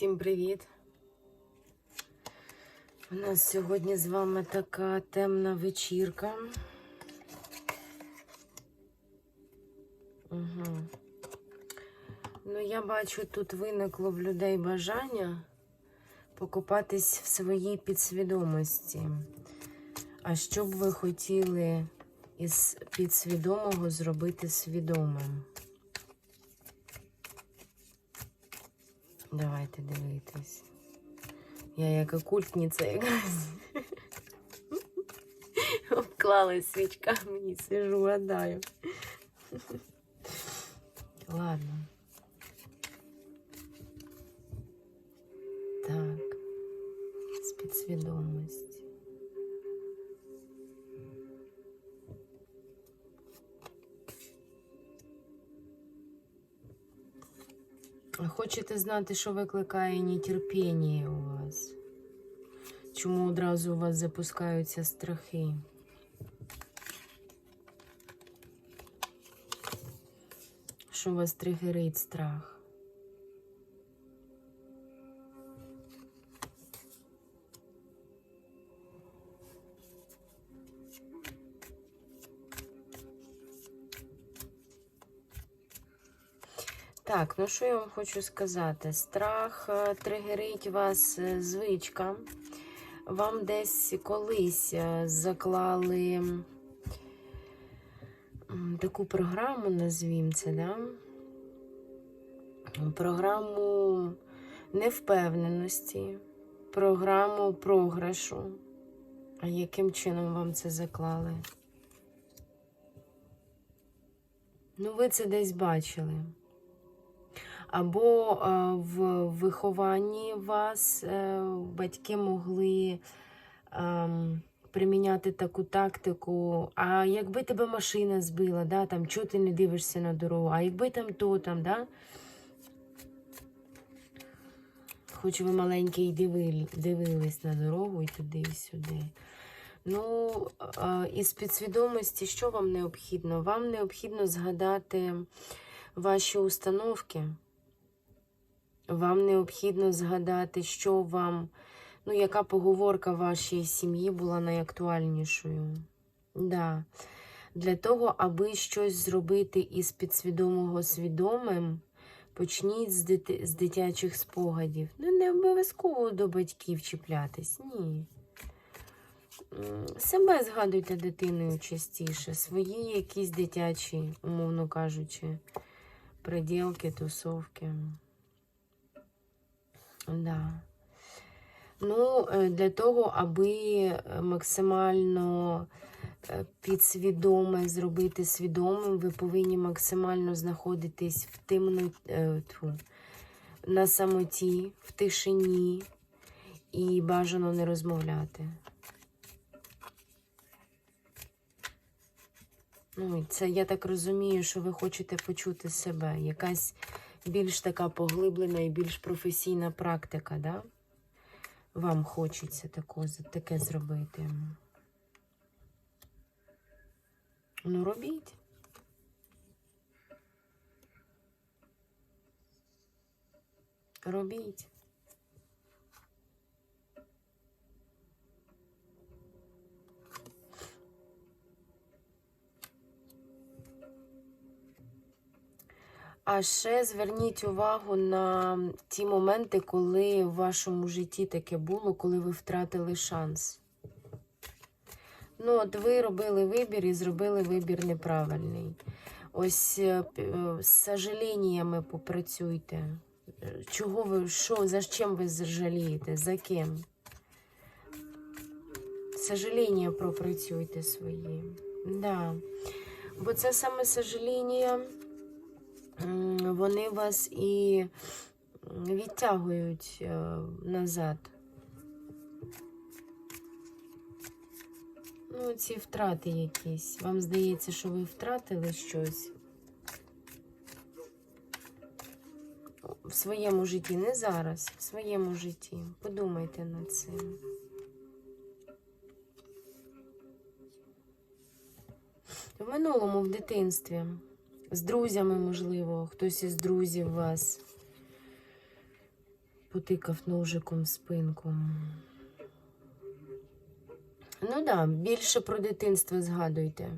Всім привіт! У нас сьогодні з вами така темна вечірка. Угу. Ну, я бачу, тут виникло в людей бажання покопатись в своїй підсвідомості. А що б ви хотіли із підсвідомого зробити свідомим? Давайте дивитись. Я як окультниця якась. Обклалась свічками і сижу, гадаю. Ладно. Знати, що викликає нетерпіння у вас? Чому одразу у вас запускаються страхи? Що вас тригерить страх? Так, ну що я вам хочу сказати? Страх е, тригерить вас е, звичка. Вам десь колись е, заклали таку програму, назвім це, да? програму невпевненості, програму програшу. А яким чином вам це заклали? Ну, ви це десь бачили. Або е, в вихованні вас е, батьки могли ем, приміняти таку тактику. А якби тебе машина збила, да, там, чого ти не дивишся на дорогу, а якби там то там, да? Хоч ви маленькі і дивили, дивились на дорогу і туди, і сюди. Ну, е, із підсвідомості, що вам необхідно? Вам необхідно згадати ваші установки. Вам необхідно згадати, що вам, ну, яка поговорка вашій сім'ї була найактуальнішою. Да. Для того, аби щось зробити із підсвідомого свідомим, почніть з, дити... з дитячих спогадів. Ну, не обов'язково до батьків чіплятись, ні. Себе згадуйте дитиною частіше, свої якісь дитячі, умовно кажучи, приділки, тусовки. Да. Ну, е, для того, аби е, максимально е, підсвідоме зробити свідомим, ви повинні максимально знаходитись в темно, на самоті, в тишині і бажано не розмовляти. Ну, це я так розумію, що ви хочете почути себе. Якась більш така поглиблена і більш професійна практика, да? Вам хочеться тако, таке зробити. Ну, робіть. Робіть. А ще зверніть увагу на ті моменти, коли в вашому житті таке було, коли ви втратили шанс. Ну, от ви робили вибір і зробили вибір неправильний. Ось е, е, з сожаленнями попрацюйте. Чого ви, що, за чим ви жалієте? За ким? Сожаління пропрацюйте свої. Да. Бо це саме сожаління вони вас і відтягують е, назад. Ну, ці втрати якісь. Вам здається, що ви втратили щось в своєму житті, не зараз, в своєму житті. Подумайте над цим. В минулому, в дитинстві. З друзями, можливо, хтось із друзів вас Потикав ножиком в спинку. Ну да, більше про дитинство згадуйте.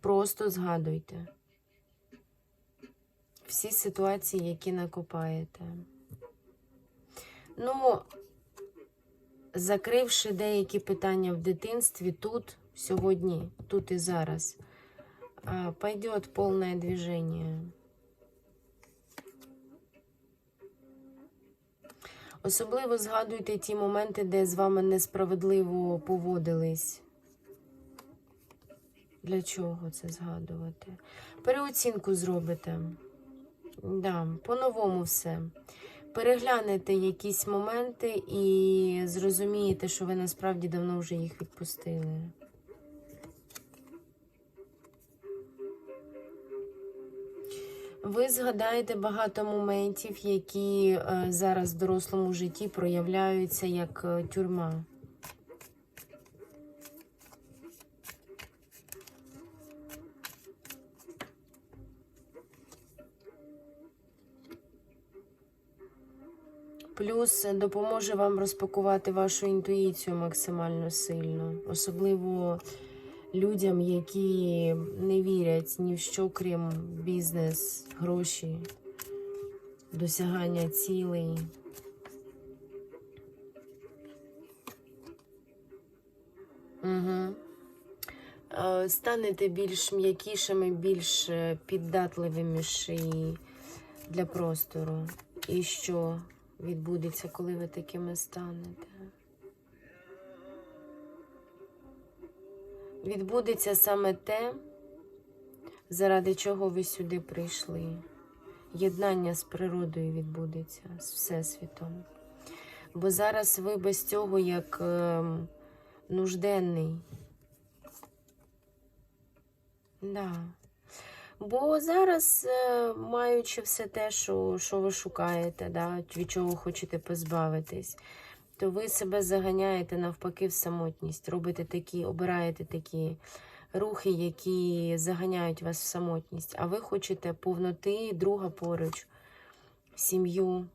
Просто згадуйте. Всі ситуації, які накопаєте. Ну, закривши деякі питання в дитинстві тут, сьогодні, тут і зараз, пойдет повне движение. Особливо згадуйте ті моменти, де з вами несправедливо поводились. Для чого це згадувати? Переоцінку зробите. Да, по-новому все. Переглянете якісь моменти і зрозумієте, що ви насправді давно вже їх відпустили. Ви згадаєте багато моментів, які е, зараз в дорослому житті проявляються як е, тюрма. Плюс допоможе вам розпакувати вашу інтуїцію максимально сильно, особливо людям, які не вірять ні в що, крім бізнес, гроші, досягання цілей. Угу. Станете більш м'якішими, більш е, піддатливими і для простору. І що відбудеться, коли ви такими станете? Відбудеться саме те, заради чого ви сюди прийшли. Єднання з природою відбудеться, з Всесвітом. Бо зараз ви без цього як е, нужденний. Да. Бо зараз, е, маючи все те, що, що ви шукаєте, да, від чого хочете позбавитись, то ви себе заганяєте навпаки в самотність. Робите такі, обираєте такі рухи, які заганяють вас в самотність. А ви хочете повноти, друга поруч, сім'ю.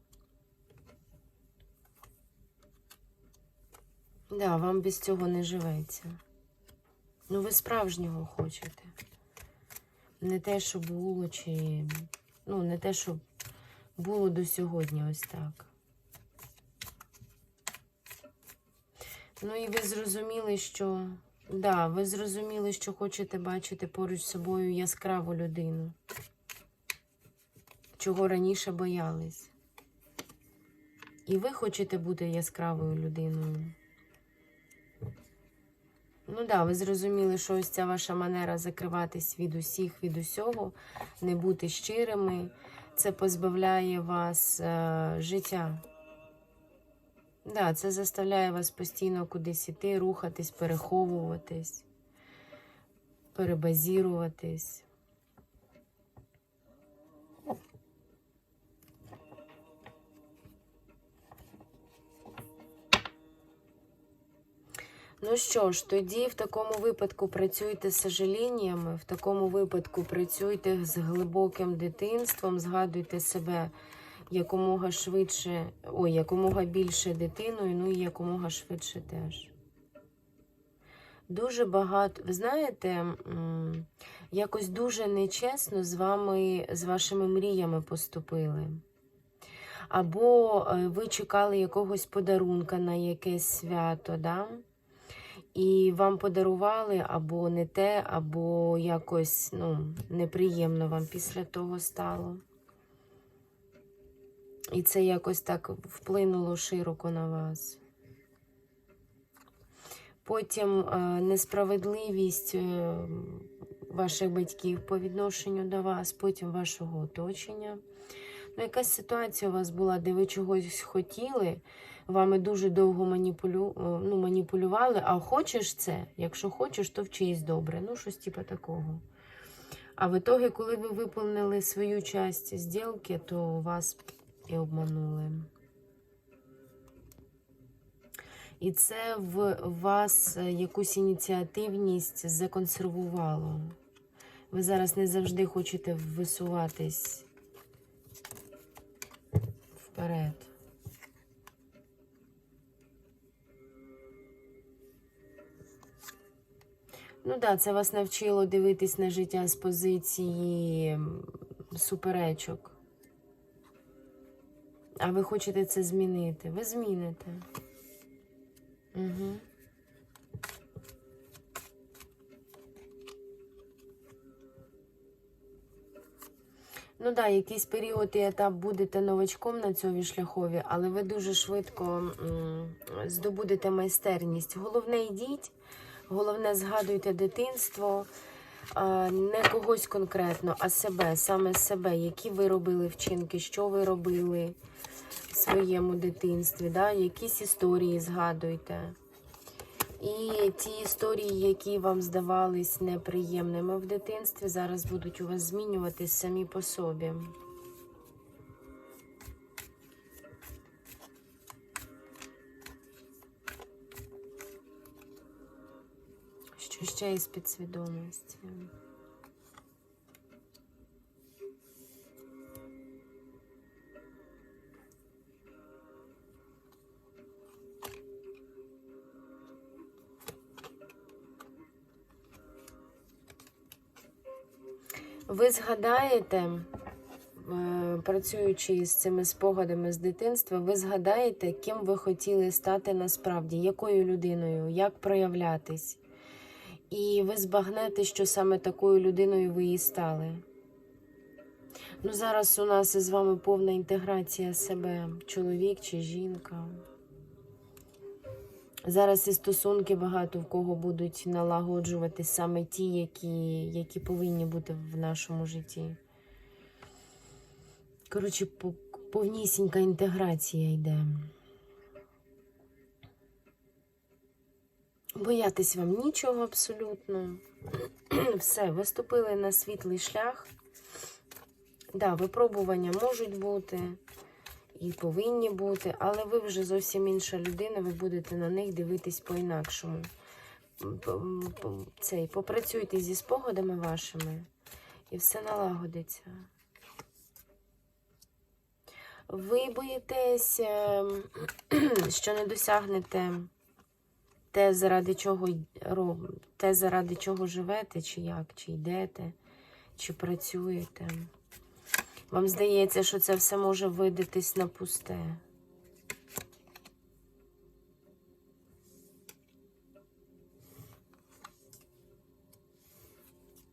Да, вам без цього не живеться. Ну, ви справжнього хочете. Не те, що було, чи. Ну, не те, що було до сьогодні, ось так. Ну і ви зрозуміли, що. Да, ви зрозуміли, що хочете бачити поруч з собою яскраву людину. Чого раніше боялись. І ви хочете бути яскравою людиною. Ну да, ви зрозуміли, що ось ця ваша манера закриватись від усіх, від усього, не бути щирими, це позбавляє вас е, життя. Да, це заставляє вас постійно кудись іти, рухатись, переховуватись, перебазіруватись. Ну що ж, тоді в такому випадку працюйте з сожаліннями, в такому випадку працюйте з глибоким дитинством, згадуйте себе якомога швидше, ой, якомога більше дитиною, ну і якомога швидше теж. Дуже багато, ви знаєте, якось дуже нечесно з вами, з вашими мріями поступили. Або е, ви чекали якогось подарунка на якесь свято, да? і вам подарували або не те, або якось ну, неприємно вам після того стало. І це якось так вплинуло широко на вас. Потім е, несправедливість е, ваших батьків по відношенню до вас, потім вашого оточення. Ну, якась ситуація у вас була, де ви чогось хотіли, вами дуже довго маніпулю... е, ну, маніпулювали, а хочеш це, якщо хочеш, то вчись добре. Ну, щось типу такого. А в ітогі, коли ви виповнили свою часть зділки, то у вас і обманули. І це в вас якусь ініціативність законсервувало. Ви зараз не завжди хочете висуватись вперед. Ну так, да, це вас навчило дивитись на життя з позиції суперечок. А ви хочете це змінити. Ви зміните. Угу. Ну да, якийсь період і етап будете новачком на цьому шляхові, але ви дуже швидко здобудете майстерність. Головне йдіть, головне згадуйте дитинство, не когось конкретно, а себе, саме себе, які ви робили вчинки, що ви робили в своєму дитинстві, да? якісь історії згадуйте. І ті історії, які вам здавались неприємними в дитинстві, зараз будуть у вас змінюватись самі по собі. Що ще із підсвідомості? Ви згадаєте, е, працюючи з цими спогадами з дитинства, ви згадаєте, ким ви хотіли стати насправді, якою людиною, як проявлятись. І ви збагнете, що саме такою людиною ви і стали. Ну, зараз у нас із вами повна інтеграція себе, чоловік чи жінка. Зараз і стосунки багато в кого будуть налагоджувати саме ті, які, які повинні бути в нашому житті. Коротше, повнісінька інтеграція йде. Боятись вам нічого абсолютно. Все, ви ступили на світлий шлях. Да, випробування можуть бути і повинні бути, але ви вже зовсім інша людина, ви будете на них дивитись по-інакшому. Цей, попрацюйте зі спогадами вашими, і все налагодиться. Ви боїтесь, ем, що не досягнете те, заради чого роб- те, заради чого живете, чи як, чи йдете, чи працюєте. Вам здається, що це все може видатись на пусте.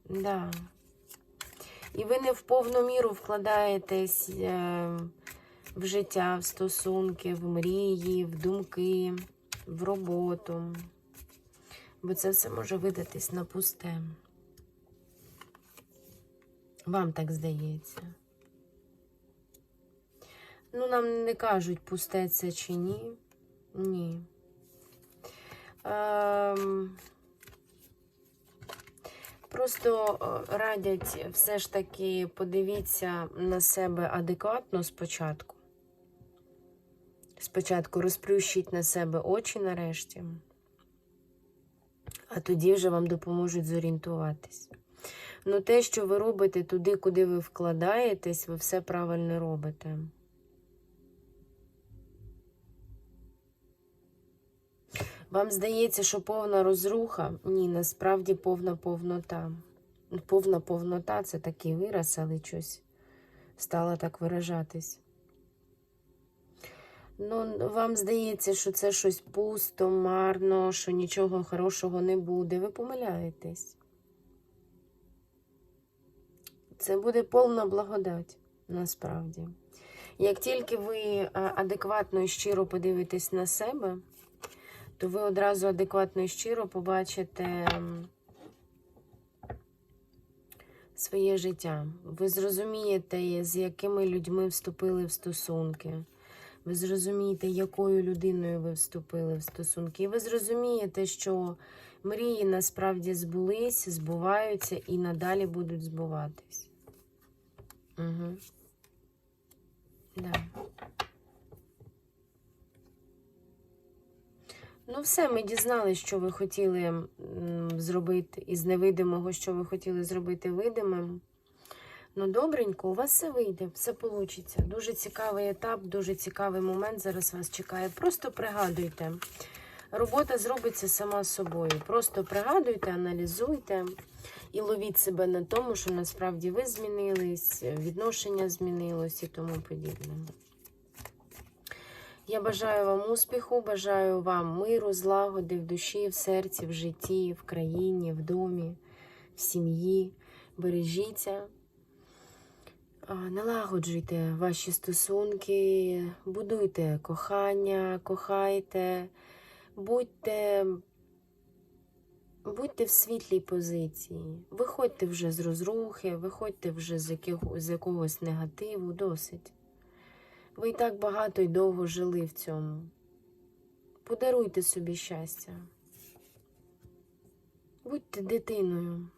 Да. І ви не в повну міру вкладаєтесь е, в життя, в стосунки, в мрії, в думки, в роботу. Бо це все може видатись на пусте. Вам так здається. Ну, нам не кажуть, пусте це чи ні. Ні. Ем, просто е, радять все ж таки подивіться на себе адекватно спочатку. Спочатку розплющіть на себе очі нарешті, а тоді вже вам допоможуть зорієнтуватись. Ну, те, що ви робите туди, куди ви вкладаєтесь, ви все правильно робите. Вам здається, що повна розруха? Ні, насправді повна повнота. Повна повнота це такий вираз, але щось стало так виражатись. Ну, вам здається, що це щось пусто, марно, що нічого хорошого не буде. Ви помиляєтесь. Це буде повна благодать, насправді. Як тільки ви адекватно і щиро подивитесь на себе, то ви одразу адекватно і щиро побачите своє життя. Ви зрозумієте, з якими людьми вступили в стосунки. Ви зрозумієте, якою людиною ви вступили в стосунки. Ви зрозумієте, що мрії насправді збулись, збуваються і надалі будуть збуватись. Угу. Да. Ну, все, ми дізналися, що ви хотіли зробити із невидимого, що ви хотіли зробити видимим. Ну, добренько, у вас все вийде, все вийде. Дуже цікавий етап, дуже цікавий момент зараз вас чекає. Просто пригадуйте. робота зробиться сама собою. Просто пригадуйте, аналізуйте і ловіть себе на тому, що насправді ви змінились, відношення змінилось і тому подібне. Я бажаю вам успіху, бажаю вам миру, злагоди в душі, в серці, в житті, в країні, в домі, в сім'ї. Бережіться, налагоджуйте ваші стосунки, будуйте кохання, кохайте, будьте, будьте в світлій позиції. Виходьте вже з розрухи, виходьте вже з, якого, з якогось негативу, досить. Ви і так багато і довго жили в цьому. Подаруйте собі щастя. Будьте дитиною.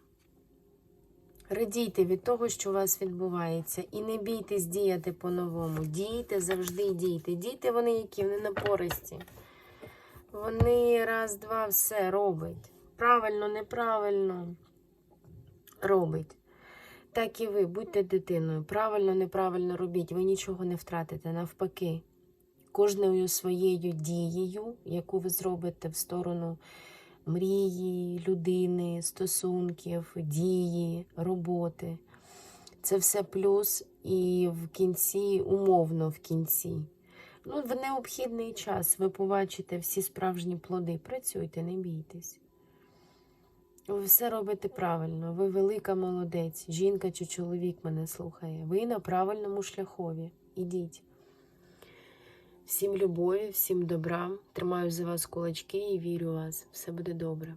Радійте від того, що у вас відбувається, і не бійтесь діяти по-новому. Дійте, завжди дійте. Діти вони які, вони напористі. Вони раз, два, все робить. Правильно, неправильно робить. Так і ви, будьте дитиною. Правильно, неправильно робіть. Ви нічого не втратите. Навпаки, кожною своєю дією, яку ви зробите в сторону мрії, людини, стосунків, дії, роботи. Це все плюс і в кінці, умовно в кінці. Ну, в необхідний час ви побачите всі справжні плоди. Працюйте, не бійтесь. Ви все робите правильно. Ви велика молодець. Жінка чи чоловік мене слухає. Ви на правильному шляхові. Ідіть. Всім любові, всім добра. Тримаю за вас кулачки і вірю у вас. Все буде добре.